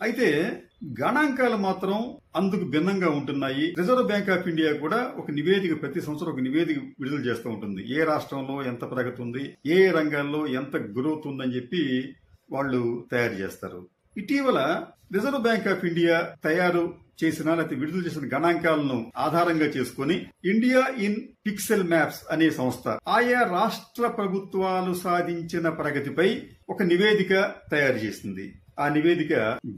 అయితే గణాంకాలు మాత్రం అందుకు భిన్నంగా ఉంటున్నాయి. రిజర్వ్ బ్యాంక్ ఆఫ్ ఇండియా కూడా ఒక నివేదిక ప్రతి సంవత్సరం ఒక నివేదిక విడుదల చేస్తూ ఉంటుంది. ఏ రాష్ట్రంలో ఎంత ప్రగతి ఉంది ఏ రంగాల్లో ఎంత గ్రోత్ ఉందని చెప్పి వాళ్ళు తయారు చేస్తారు. ఇటీవల రిజర్వ్ బ్యాంక్ ఆఫ్ ఇండియా తయారు చేసిన లేకపోతే విడుదల చేసిన గణాంకాలను ఆధారంగా చేసుకుని ఇండియా ఇన్ పిక్సెల్ మ్యాప్స్ అనే సంస్థ ఆయా రాష్ట్ర ప్రభుత్వాలు సాధించిన ప్రగతిపై ఒక నివేదిక తయారు చేసింది. ఆ నివేదిక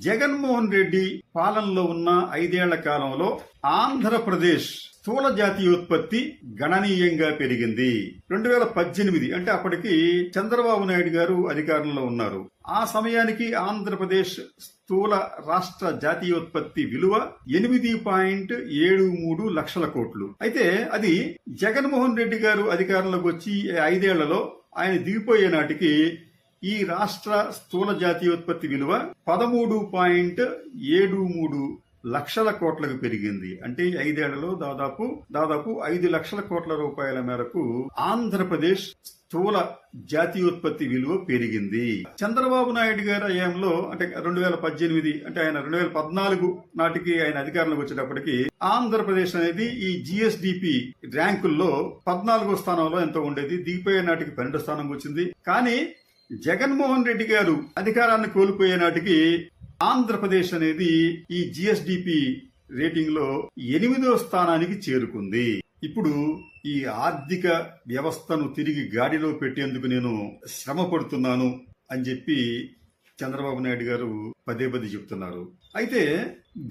జగన్మోహన్ రెడ్డి పాలనలో ఉన్న ఐదేళ్ళ కాలంలో ఆంధ్రప్రదేశ్ స్థూల జాతీయోత్పత్తి గణనీయంగా పెరిగింది. రెండు వేల పద్దెనిమిది అంటే అప్పటికి చంద్రబాబు నాయుడు గారు అధికారంలో ఉన్నారు. ఆ సమయానికి ఆంధ్రప్రదేశ్ స్థూల రాష్ట్ర జాతీయోత్పత్తి విలువ ఎనిమిది పాయింట్ ఏడు మూడు లక్షల కోట్లు. అయితే అది జగన్మోహన్ రెడ్డి గారు అధికారంలోకి వచ్చి ఐదేళ్ళలో ఆయన దిగిపోయే నాటికి ఈ రాష్ట్ర స్థూల జాతీయోత్పత్తి విలువ పదమూడు పాయింట్ ఏడు మూడు లక్షల కోట్లకు పెరిగింది. అంటే ఐదేళ్ళలో దాదాపు దాదాపు ఐదు లక్షల కోట్ల రూపాయల మేరకు ఆంధ్రప్రదేశ్ స్థూల జాతీయోత్పత్తి విలువ పెరిగింది. చంద్రబాబు నాయుడు గారి హయాంలో అంటే రెండు వేల పద్దెనిమిది అంటే ఆయన రెండు వేల పద్నాలుగు నాటికి ఆయన అధికారంలోకి వచ్చేటప్పటికి ఆంధ్రప్రదేశ్ అనేది ఈ జిఎస్డిపి ర్యాంకుల్లో పద్నాలుగో స్థానంలో ఎంతో ఉండేది. దిగిపోయే నాటికి పన్నెండో స్థానం వచ్చింది. కానీ జగన్మోహన్ రెడ్డి గారు అధికారాన్ని కోల్పోయే నాటికి ఆంధ్రప్రదేశ్ అనేది ఈ జిఎస్డిపి రేటింగ్లో ఎనిమిదో స్థానానికి చేరుకుంది. ఇప్పుడు ఈ ఆర్థిక వ్యవస్థను తిరిగి గాడిలో పెట్టేందుకు నేను శ్రమ పడుతున్నాను అని చెప్పి చంద్రబాబు నాయుడు గారు పదే పదే చెప్తున్నారు. అయితే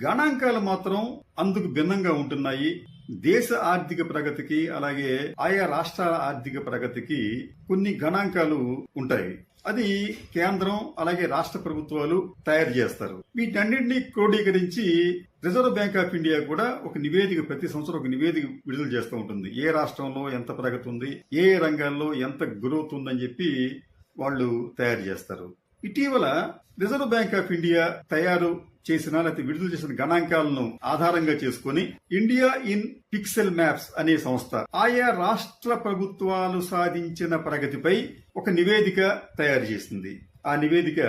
గణాంకాలు మాత్రం అందుకు భిన్నంగా ఉంటున్నాయి. దేశ ఆర్థిక ప్రగతికి అలాగే ఆయా రాష్ట్రాల ఆర్థిక ప్రగతికి కొన్ని గణాంకాలు ఉంటాయి. అది కేంద్రం అలాగే రాష్ట్ర ప్రభుత్వాలు తయారు చేస్తారు. వీటన్నింటినీ క్రోడీకరించి రిజర్వ్ బ్యాంక్ ఆఫ్ ఇండియా కూడా ఒక నివేదిక ప్రతి సంవత్సరం ఒక నివేదిక విడుదల చేస్తూ ఉంటుంది. ఏ రాష్ట్రంలో ఎంత ప్రగతి ఉంది ఏ రంగాల్లో ఎంత గ్రోత్ ఉందని చెప్పి వాళ్ళు తయారు చేస్తారు. ఇటీవల రిజర్వ్ బ్యాంక్ ఆఫ్ ఇండియా తయారు చేసిన లేకపోతే విడుదల చేసిన గణాంకాలను ఆధారంగా చేసుకుని ఇండియా ఇన్ పిక్సెల్ మ్యాప్స్ అనే సంస్థ ఆయా రాష్ట్ర ప్రభుత్వాలు సాధించిన ప్రగతిపై ఒక నివేదిక తయారు చేసింది. ఆ నివేదిక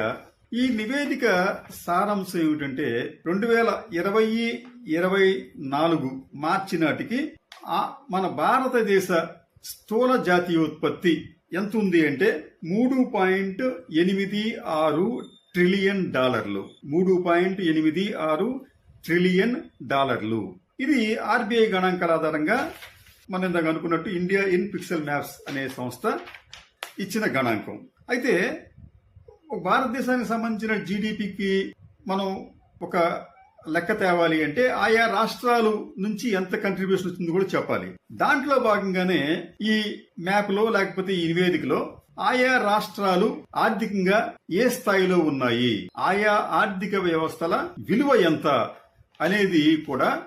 ఈ నివేదిక సారాంశం ఏమిటంటే రెండు వేల ఇరవై ఇరవై నాలుగు మార్చి నాటికి ఆ మన భారతదేశ స్థూల జాతీయోత్పత్తి ఎంత ఉంది అంటే మూడు పాయింట్ ఎనిమిది ఆరు ట్రిలియన్ డాలర్లు. మూడు పాయింట్ ఎనిమిది ఆరు ట్రిలియన్ డాలర్లు. ఇది ఆర్బీఐ గణాంకాల ఆధారంగా మనం ఇందాక అనుకున్నట్టు ఇండియా ఇన్ పిక్సెల్ మ్యాప్స్ అనే సంస్థ ఇచ్చిన గణాంకం. అయితే భారతదేశానికి సంబంధించిన జీడిపికి మనం ఒక లెక్క తేవాలి అంటే ఆయా రాష్ట్రాలు నుంచి ఎంత కంట్రిబ్యూషన్ వచ్చింది కూడా చెప్పాలి. దాంట్లో భాగంగానే ఈ మ్యాప్లో లేకపోతే ఈ నివేదికలో ఆయా రాష్ట్రాలు ఆర్థికంగా ఏ స్థాయిలో ఉన్నాయి? ఆయా ఆర్థిక వ్యవస్థల విలువ ఎంత అనేది కూడా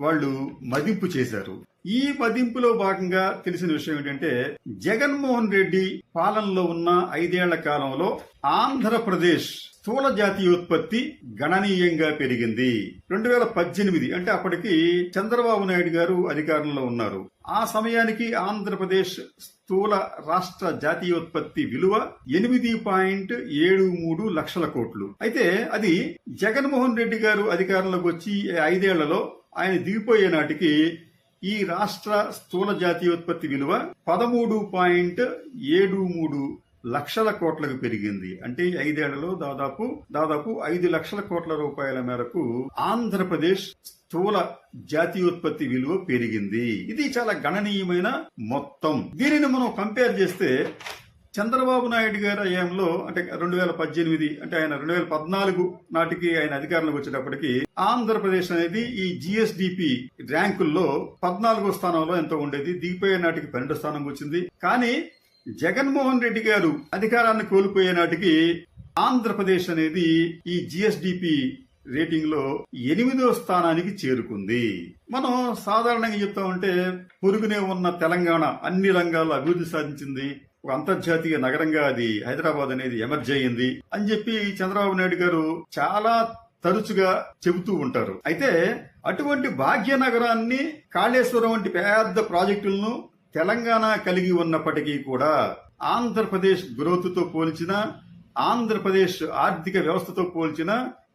వాళ్ళు మదింపు చేశారు. ఈ మదింపులో భాగంగా తెలిసిన విషయం ఏంటంటే జగన్మోహన్ రెడ్డి పాలనలో ఉన్న ఐదేళ్ళ కాలంలో ఆంధ్రప్రదేశ్ స్థూల జాతీయోత్పత్తి గణనీయంగా పెరిగింది. రెండు వేల పద్దెనిమిది అంటే అప్పటికి చంద్రబాబు నాయుడు గారు అధికారంలో ఉన్నారు. ఆ సమయానికి ఆంధ్రప్రదేశ్ స్థూల రాష్ట్ర జాతీయోత్పత్తి విలువ ఎనిమిది పాయింట్ ఏడు మూడు లక్షల కోట్లు. అయితే అది జగన్మోహన్ రెడ్డి గారు అధికారంలోకి వచ్చి ఐదేళ్ళలో ఆయన దిగిపోయే నాటికి ఈ రాష్ట్ర స్థూల జాతీయోత్పత్తి విలువ పదమూడు పాయింట్ ఏడు మూడు లక్షల కోట్లకు పెరిగింది. అంటే ఐదేళ్ళలో దాదాపు దాదాపు ఐదు లక్షల కోట్ల రూపాయల మేరకు ఆంధ్రప్రదేశ్ స్థూల జాతీయోత్పత్తి విలువ పెరిగింది. ఇది చాలా గణనీయమైన మొత్తం. దీనిని మనం కంపేర్ చేస్తే చంద్రబాబు నాయుడు గారి హయాంలో అంటే రెండు వేల పద్దెనిమిది అంటే ఆయన రెండు వేల పద్నాలుగు నాటికి ఆయన అధికారంలోకి వచ్చేటప్పటికి ఆంధ్రప్రదేశ్ అనేది ఈ జిఎస్డిపి ర్యాంకుల్లో పద్నాలుగో స్థానంలో ఎంతో ఉండేది. దిగిపోయే నాటికి పన్నెండో స్థానం వచ్చింది. కానీ జగన్మోహన్ రెడ్డి గారు అధికారాన్ని కోల్పోయే నాటికి ఆంధ్రప్రదేశ్ అనేది ఈ జిఎస్డిపి రేటింగ్లో ఎనిమిదో స్థానానికి చేరుకుంది. మనం సాధారణంగా చెప్తా ఉంటే పొరుగునే ఉన్న తెలంగాణ అన్ని రంగాల్లో అభివృద్ధి సాధించింది. ఒక అంతర్జాతీయ నగరంగా అది హైదరాబాద్ అనేది ఎమర్జ్ అయ్యింది అని చెప్పి చంద్రబాబు నాయుడు గారు చాలా తరచుగా చెబుతూ ఉంటారు. అయితే అటువంటి భాగ్యనగరాన్ని కాళేశ్వరం వంటి పెద్ద ప్రాజెక్టులను తెలంగాణ కలిగి ఉన్నప్పటికీ కూడా ఆంధ్రప్రదేశ్ గ్రోత్తో పోల్చిన ఆంధ్రప్రదేశ్ ఆర్థిక వ్యవస్థతో పోల్చిన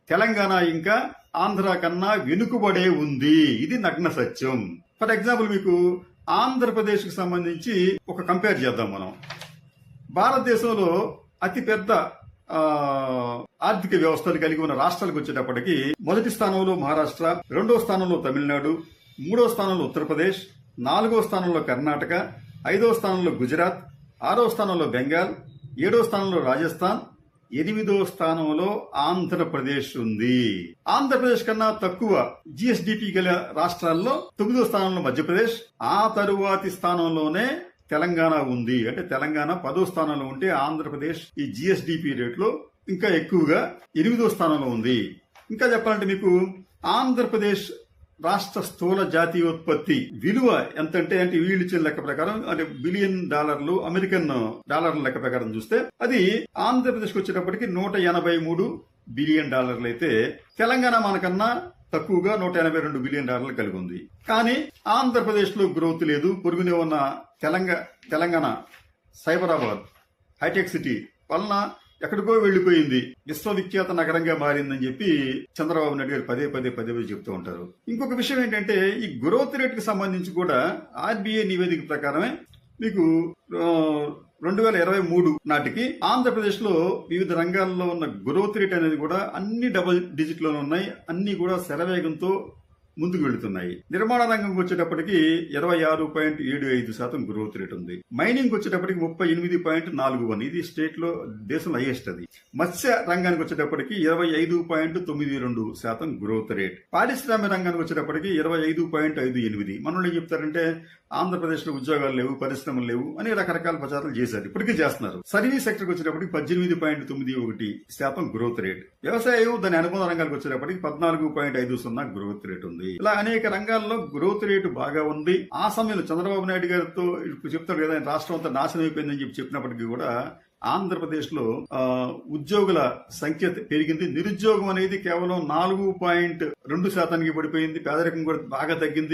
తెలంగాణ ఇంకా ఆంధ్ర కన్నా వెనుకబడే ఉంది. ఇది నగ్న సత్యం. ఫర్ ఎగ్జాంపుల్ మీకు ఆంధ్రప్రదేశ్కు సంబంధించి ఒక కంపేర్ చేద్దాం మనం. భారతదేశంలో అతిపెద్ద ఆర్థిక వ్యవస్థలు కలిగి ఉన్న రాష్ట్రాలకు వచ్చేటప్పటికి మొదటి స్థానంలో మహారాష్ట్ర రెండో స్థానంలో తమిళనాడు మూడో స్థానంలో ఉత్తరప్రదేశ్ నాలుగో స్థానంలో కర్ణాటక ఐదో స్థానంలో గుజరాత్ ఆరో స్థానంలో బెంగాల్ ఏడో స్థానంలో రాజస్థాన్ ఎనిమిదో స్థానంలో ఆంధ్రప్రదేశ్ ఉంది. ఆంధ్రప్రదేశ్ కన్నా తక్కువ జిఎస్డిపి గల రాష్ట్రాల్లో తొమ్మిదో స్థానంలో మధ్యప్రదేశ్ ఆ తరువాతి స్థానంలోనే తెలంగాణ ఉంది. అంటే తెలంగాణ పదో స్థానంలో ఉంటే ఆంధ్రప్రదేశ్ ఈ జిఎస్డిపి రేట్లో ఇంకా ఎక్కువగా ఎనిమిదో స్థానంలో ఉంది. ఇంకా చెప్పాలంటే మీకు ఆంధ్రప్రదేశ్ రాష్ట్ర స్థూల జాతీయోత్పత్తి విలువ ఎంతంటే అంటే వీళ్ళు ఇచ్చిన లెక్క ప్రకారం అంటే బిలియన్ డాలర్లు అమెరికన్ డాలర్ల లెక్క ప్రకారం చూస్తే అది ఆంధ్రప్రదేశ్కి వచ్చేటప్పటికి నూట ఎనభై మూడు బిలియన్ డాలర్లు అయితే తెలంగాణ మనకన్నా తక్కువగా నూట ఎనభై రెండు బిలియన్ డాలర్లు కలిగి ఉంది. కానీ ఆంధ్రప్రదేశ్లో గ్రోత్ లేదు పొరుగునే ఉన్న తెలంగాణ తెలంగాణ సైబరాబాద్ హైటెక్ సిటీ వలన ఎక్కడికో వెళ్ళిపోయింది విశ్వవిఖ్యాత నగరంగా మారిందని చెప్పి చంద్రబాబు నాయుడు గారు పదే పదే పదే పదే చెప్తూ ఉంటారు. ఇంకొక విషయం ఏంటంటే ఈ గ్రోత్ రేట్కి సంబంధించి కూడా ఆర్బీఐ నివేదిక ప్రకారమే మీకు రెండు వేల ఇరవై మూడు నాటికి ఆంధ్రప్రదేశ్లో వివిధ రంగాల్లో ఉన్న గ్రోత్ రేట్ అనేది కూడా అన్ని డబుల్ డిజిట్లోనే ఉన్నాయి. అన్ని కూడా శరవేగంతో ముందుకు వెళుతున్నాయి. నిర్మాణ రంగంకి వచ్చేటప్పటికి ఇరవై ఆరు పాయింట్ ఏడు ఐదు శాతం గ్రోత్ రేట్ ఉంది. మైనింగ్ వచ్చేటప్పటికి ముప్పై ఎనిమిది పాయింట్ నాలుగు వన్. ఇది స్టేట్లో దేశంలో హైయెస్ట్ అది. మత్స్య రంగానికి వచ్చేటప్పటికి ఇరవై ఐదు పాయింట్ తొమ్మిది రెండు శాతం గ్రోత్ రేట్ పారిశ్రామిక రంగానికి వచ్చేటప్పటికి ఇరవై ఐదు పాయింట్ ఐదు ఎనిమిది. మనల్ని ఏం చెప్తారంటే ఆంధ్రప్రదేశ్లో ఉద్యోగాలు లేవు పరిశ్రమలు లేవు అని రకరకాల ప్రచారాలు చేశారు. ఇప్పటికీ చేస్తున్నారు. సర్వీస్ సెక్టర్కి వచ్చేటప్పటికి పద్దెనిమిది పాయింట్ తొమ్మిది ఒకటి శాతం గ్రోత్ రేట్ వ్యవసాయం దాని అనుబంధ రంగాలకు వచ్చేటప్పటికి పద్నాలుగు పాయింట్ ఐదు సున్నా గ్రోత్ రేట్ ఉంది. ఇలా అనేక రంగాల్లో గ్రోత్ రేటు బాగా ఉంది. ఆ సమయంలో చంద్రబాబు నాయుడు గారితో ఇప్పుడు చెప్తారు కదా రాష్ట్రం అంతా నాశనం అయిపోయిందని చెప్పి చెప్పినప్పటికీ కూడా ఆంధ్రప్రదేశ్లో ఆ, ఉద్యోగుల సంఖ్య పెరిగింది. నిరుద్యోగం అనేది కేవలం నాలుగు పాయింట్ రెండు శాతానికి పడిపోయింది. పేదరికం కూడా బాగా తగ్గింది.